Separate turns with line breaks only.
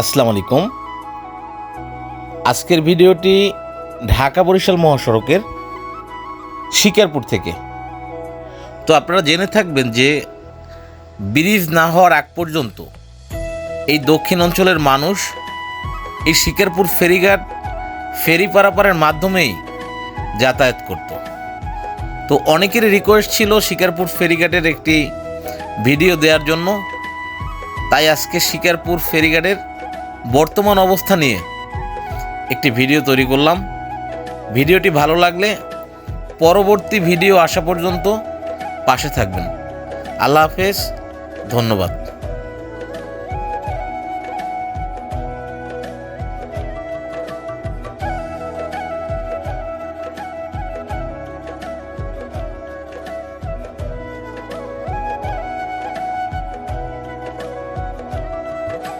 আসসালামু আলাইকুম। আজকের ভিডিওটি ঢাকা বরিশাল মহাসড়কের শিকারপুর থেকে। তো আপনারা জেনে থাকবেন যে ব্রিজ না হওয়ার আগ পর্যন্ত এই দক্ষিণ অঞ্চলের মানুষ এই শিকারপুর ফেরিঘাট ফেরি পারাপারের মাধ্যমেই যাতায়াত করত। তো অনেকেরই রিকোয়েস্ট ছিল শিকারপুর ফেরিঘাটের একটি ভিডিও দেওয়ার জন্য। তাই আজকে শিকারপুর ফেরিঘাটের বর্তমান অবস্থা নিয়ে একটি ভিডিও তৈরি করলাম। ভিডিওটি ভালো লাগলে পরবর্তী ভিডিও আসা পর্যন্ত পাশে থাকবেন। আল্লাহ হাফেজ, ধন্যবাদ।